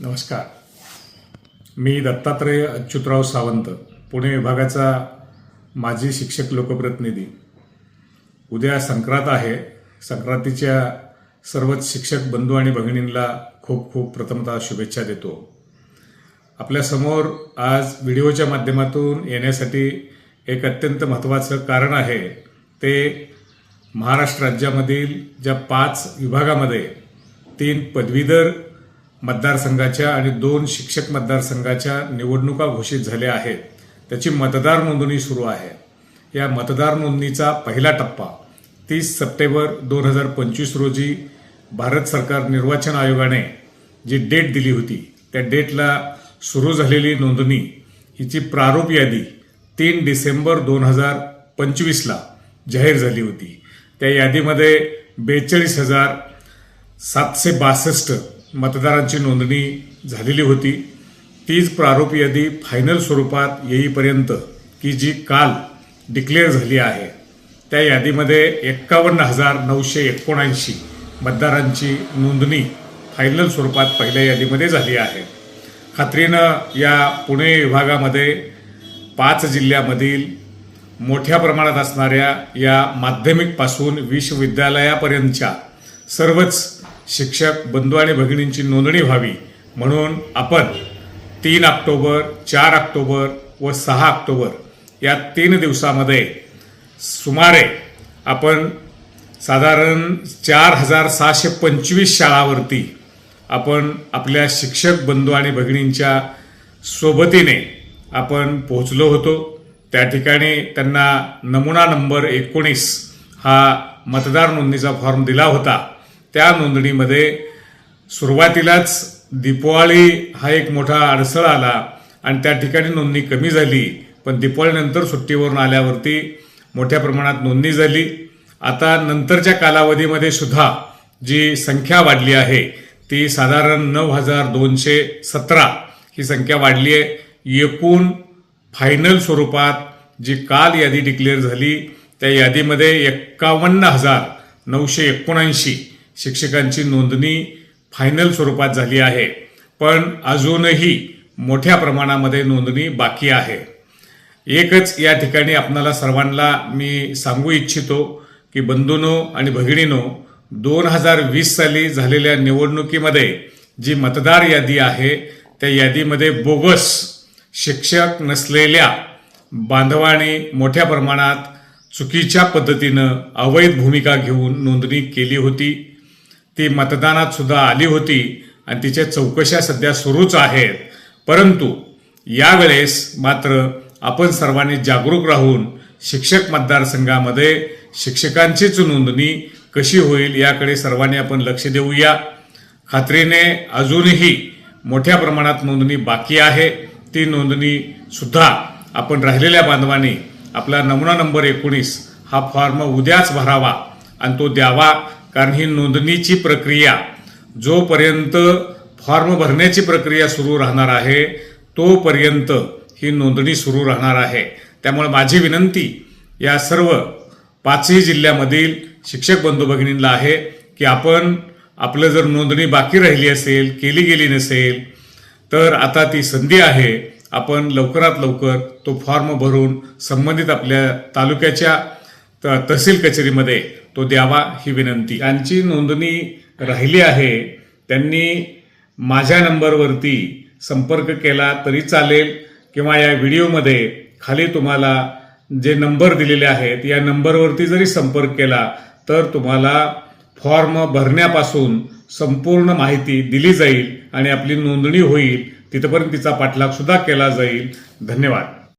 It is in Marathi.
नमस्कार. मी दत्तात्रय अच्युतराव सावंत पुणे विभागाचा माजी शिक्षक लोकप्रतिनिधी. उद्या संक्रांत आहे. संक्रांतीच्या सर्वच शिक्षक बंधू आणि भगिनींना खूप खूप प्रथमतः शुभेच्छा देतो. आपल्यासमोर आज व्हिडिओच्या माध्यमातून येण्यासाठी एक अत्यंत महत्त्वाचं कारण आहे ते महाराष्ट्र राज्यामधील ज्या पाच विभागामध्ये तीन पदवीधर मतदारसंघाच्या आणि दोन शिक्षक मतदारसंघाच्या निवडणुका घोषित झाल्या आहेत. त्याची मतदार नोंदणी सुरू आहे. या मतदार नोंदणीचा पहिला टप्पा तीस सप्टेंबर दोन हजार पंचवीस रोजी भारत सरकार निर्वाचन आयोगाने जी डेट दिली होती त्या डेटला सुरू झालेली नोंदणी हिची प्रारूप यादी तीन डिसेंबर दोन हजार पंचवीसला जाहीर झाली होती. त्या यादीमध्ये बेचाळीस हजार सातशे बासष्ट मतदारांची नोंदणी झालेली होती. तीच प्रारूप यादी फायनल स्वरूपात येईपर्यंत की जी काल डिक्लेअर झाली आहे. त्या यादीमध्ये एक्कावन्न हजार नऊशे एकोणऐंशी मतदारांची नोंदणी फायनल स्वरूपात पहिल्या यादीमध्ये झाली आहे. खात्रीनं या पुणे विभागामध्ये पाच जिल्ह्यामधील मोठ्या प्रमाणात असणाऱ्या या माध्यमिकपासून विश्वविद्यालयापर्यंतच्या सर्वच शिक्षक बंधू आणि भगिनींची नोंदणी व्हावी. म्हणून आपण तीन ऑक्टोबर चार ऑक्टोबर व सहा ऑक्टोबर या तीन दिवसामध्ये सुमारे आपण साधारण चार हजार सहाशे पंचवीस शाळावरती आपण आपल्या शिक्षक बंधू आणि भगिनींच्या सोबतीने आपण पोहोचलो होतो. त्या ठिकाणी त्यांना नमुना नंबर एकोणीस हा मतदार नोंदणीचा फॉर्म दिला होता. त्या नोंदणीमध्ये सुरुवातीलाच दीपावळी हा एक मोठा अडसळ आला आणि त्या ठिकाणी नोंदणी कमी झाली पण दिपवाळीनंतर सुट्टीवरून आल्यावरती मोठ्या प्रमाणात नोंदणी झाली. आता नंतरच्या कालावधीमध्ये सुद्धा जी संख्या वाढली आहे ती साधारण नऊ हजार दोनशे सतरा ही संख्या वाढली आहे. एकूण फायनल स्वरूपात जी काल यादी डिक्लेअर झाली त्या यादीमध्ये एक्कावन्न हजार नऊशे एकोणऐंशी शिक्षकांची नोंदणी फायनल स्वरूपात झाली आहे. पण अजूनही मोठ्या प्रमाणामध्ये नोंदणी बाकी आहे. एकच या ठिकाणी आपणाला सर्वांना मी सांगू इच्छितो की बंधूनो आणि भगिनीनो दोन हजार वीस साली झालेल्या निवडणुकीमध्ये जी मतदार यादी आहे त्या यादीमध्ये बोगस शिक्षक नसलेल्या बांधवांनी मोठ्या प्रमाणात चुकीच्या पद्धतीनं अवैध भूमिका घेऊन नोंदणी केली होती. ती मतदानात सुद्धा आली होती आणि तिच्या चौकशा सध्या सुरूच आहेत. परंतु यावेळेस मात्र आपण सर्वांनी जागरूक राहून शिक्षक मतदारसंघामध्ये शिक्षकांचीच नोंदणी कशी होईल याकडे सर्वांनी आपण लक्ष देऊया. खात्रीने अजूनही मोठ्या प्रमाणात नोंदणी बाकी आहे. ती नोंदणी सुद्धा आपण राहिलेल्या बांधवांनी आपला नमुना नंबर एकोणीस हा फॉर्म उद्याच भरावा आणि तो द्यावा. कारण ही नोंदणीची प्रक्रिया जोपर्यंत फॉर्म भरण्याची प्रक्रिया सुरू राहणार आहे तोपर्यंत ही नोंदणी सुरू राहणार आहे. त्यामुळे माझी विनंती या सर्व पाचही जिल्ह्यामधील शिक्षक बंधू भगिनींना आहे की आपण आपलं जर नोंदणी बाकी राहिली असेल केली गेली नसेल तर आता ती संधी आहे आपण लवकरात लवकर तो फॉर्म भरून संबंधित आपल्या तालुक्याच्या त- तहसील कचेरीमध्ये तो द्यावा ही विनंती. त्यांची नोंदणी राहिली आहे त्यांनी माझ्या नंबरवरती संपर्क केला तरी चालेल किंवा या व्हिडिओमध्ये खाली तुम्हाला जे नंबर दिलेले आहेत या नंबरवरती जरी संपर्क केला तर तुम्हाला फॉर्म भरण्यापासून संपूर्ण माहिती दिली जाईल आणि आपली नोंदणी होईल. तिथपर्यंत तिचा पाठलाग सुद्धा केला जाईल. धन्यवाद.